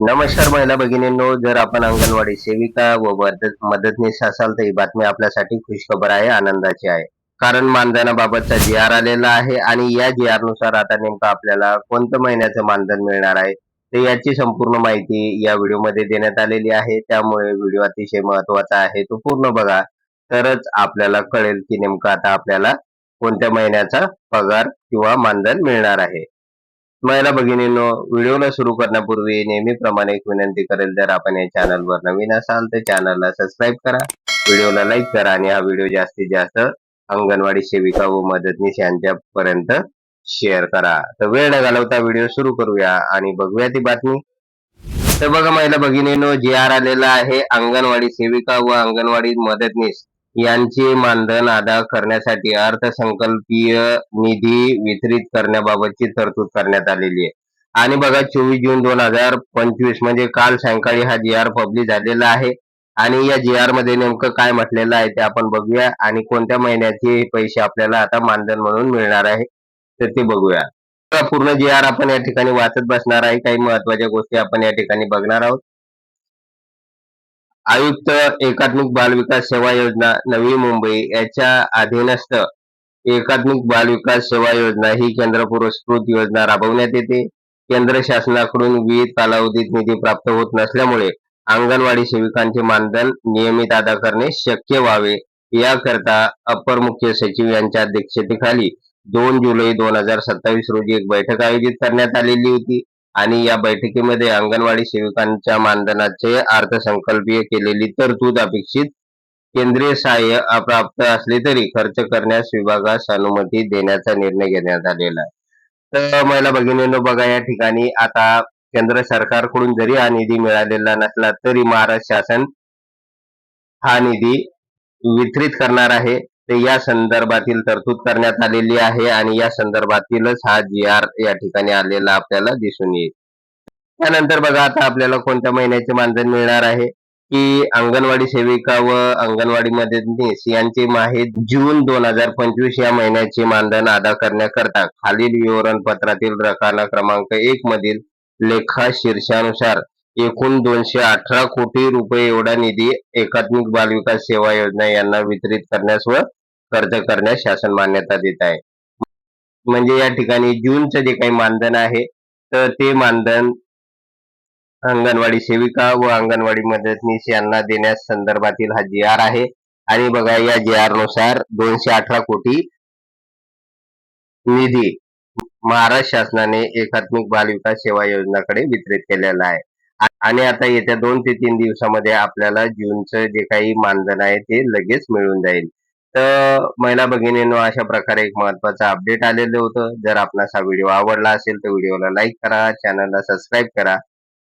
नमस्कार महिला भगिनींनो जर आपण अंगणवाडी सेविका व मदत मदतनीस असाल तर ही बातमी आपल्यासाठी खुशखबर आहे आनंदाची आहे. कारण मानधनाबाबतचा जी आर आलेला आहे आणि या जी आरनुसार आता नेमकं आपल्याला कोणतं महिन्याचं मानधन मिळणार आहे तर याची संपूर्ण माहिती या व्हिडिओमध्ये देण्यात आलेली आहे. त्यामुळे व्हिडिओ अतिशय महत्त्वाचा आहे तो पूर्ण बघा. तरच आपल्याला कळेल की नेमकं आता आपल्याला कोणत्या महिन्याचा पगार किंवा मानधन मिळणार आहे. महिला भगिनींनो व्हिडिओला सुरू करण्यापूर्वी नेहमीप्रमाणे एक विनंती करेल जर आपण या चॅनलवर नवीन असाल तर चॅनलला सबस्क्राईब करा व्हिडिओला लाईक करा आणि हा व्हिडिओ जास्तीत जास्त अंगणवाडी सेविका व मदतनीस यांच्यापर्यंत शेअर करा. तर वेळ न घालवता व्हिडिओ सुरू करूया आणि बघूया ती बातमी. तर बघा महिला भगिनींनो जी आर आलेला आहे अंगणवाडी सेविका व अंगणवाडी मदतनीस. यांचे मानधन अदा करण्यासाठी अर्थसंकल्पीय निधी वितरित करण्याबाबतची तरतूद करण्यात आलेली आहे. आणि बघा चोवीस जून दोन हजार पंचवीस म्हणजे काल सायंकाळी हा जी आर पब्लिश झालेला आहे. आणि या जी आरमध्ये नेमकं काय म्हटलेलं आहे ते आपण बघूया. आणि कोणत्या महिन्याचे पैसे आपल्याला आता मानधन म्हणून मिळणार आहे तर ते बघूया. पूर्ण जी आर आपण या ठिकाणी वाचत बसणार आहे. काही महत्त्वाच्या गोष्टी आपण या ठिकाणी बघणार आहोत. आयुक्त एकात्मिक बाल विकास सेवा योजना नवी मुंबई याच्या अधीनस्थ एकात्मिक बाल विकास सेवा योजना ही केंद्र पुरस्कृत योजना राबवण्यात येते. केंद्र शासनाकडून विविध कालावधीत निधी प्राप्त होत नसल्यामुळे अंगणवाडी सेविकांचे मानधन नियमित अदा करणे शक्य व्हावे याकरता अपर मुख्य सचिव यांच्या अध्यक्षतेखाली दोन जुलै दोन हजार सत्तावीस रोजी एक बैठक आयोजित करण्यात आलेली होती. आणि या बैठकीमध्ये अंगणवाडी सेविकांच्या मानधनाचे अर्थसंकल्पीय केलेली तरतूद अपेक्षित केंद्रीय सहाय्य अप्राप्त असले तरी खर्च करण्यास विभागास अनुमती देण्याचा निर्णय घेण्यात आलेला आहे. तर महिला भगिनींनो बघा या ठिकाणी आता केंद्र सरकारकडून जरी हा निधी मिळालेला नसला तरी महाराष्ट्र शासन हा निधी वितरित करणार आहे. ते या संदर्भातील तरतूद करण्यात आलेली आहे आणि या संदर्भातीलच हा जी आर या ठिकाणी आलेला आपल्याला दिसून येईल. त्यानंतर बघा आता आपल्याला कोणत्या महिन्याचे मानधन मिळणार आहे? की अंगणवाडी सेविका व अंगणवाडी मदतनीस यांचे माहीत जून दोन हजार पंचवीस या महिन्याचे मानधन अदा करण्याकरता खालील विवरणपत्रातील रकाना क्रमांक एक मधील लेखा शीर्षानुसार एकूण दोनशे अठरा कोटी रुपये एवढा निधी एकात्मिक बालविकास सेवा योजना यांना वितरित करण्यास व कर्ज करण्यास शासन मान्यता देत आहे. म्हणजे या ठिकाणी जूनचं जे काही मानधन आहे तर ते मानधन अंगणवाडी सेविका व अंगणवाडी मदतनीस यांना देण्यास संदर्भातील हा जी आर आहे. आणि बघा या जी आरनुसार दोनशे अठरा कोटी निधी महाराष्ट्र शासनाने एकात्मिक बाल विकास सेवा योजनाकडे वितरित केलेला आहे. आणि आता येत्या दोन ते तीन दिवसामध्ये आपल्याला जूनचं जे काही मानधन आहे ते लगेच मिळून जाईल. तर महिला भगिनींनो अशा प्रकारे एक महत्वाचं अपडेट आलेलं होतं. जर आपणास हा व्हिडिओ आवडला असेल तर व्हिडिओला लाईक करा चॅनलला सबस्क्राईब करा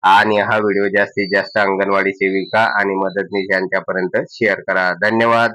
आणि हा व्हिडिओ जास्तीत जास्त अंगणवाडी सेविका आणि मदतनीस यांच्यापर्यंत शेअर करा. धन्यवाद.